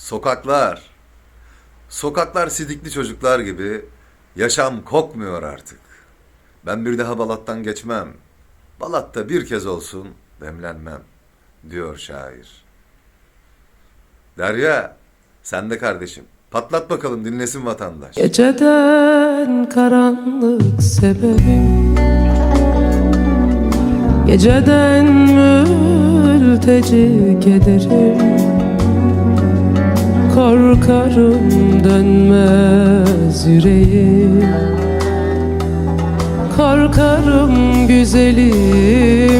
Sokaklar. Sokaklar sidikli çocuklar gibi yaşam kokmuyor artık. Ben bir daha Balat'tan geçmem. Balat'ta bir kez olsun demlenmem diyor şair. Derya sen de kardeşim patlat bakalım dinlesin vatandaş. Geceden karanlık sebebim Geceden mülteci kederim Korkarım dönmez yüreğim. Korkarım güzelim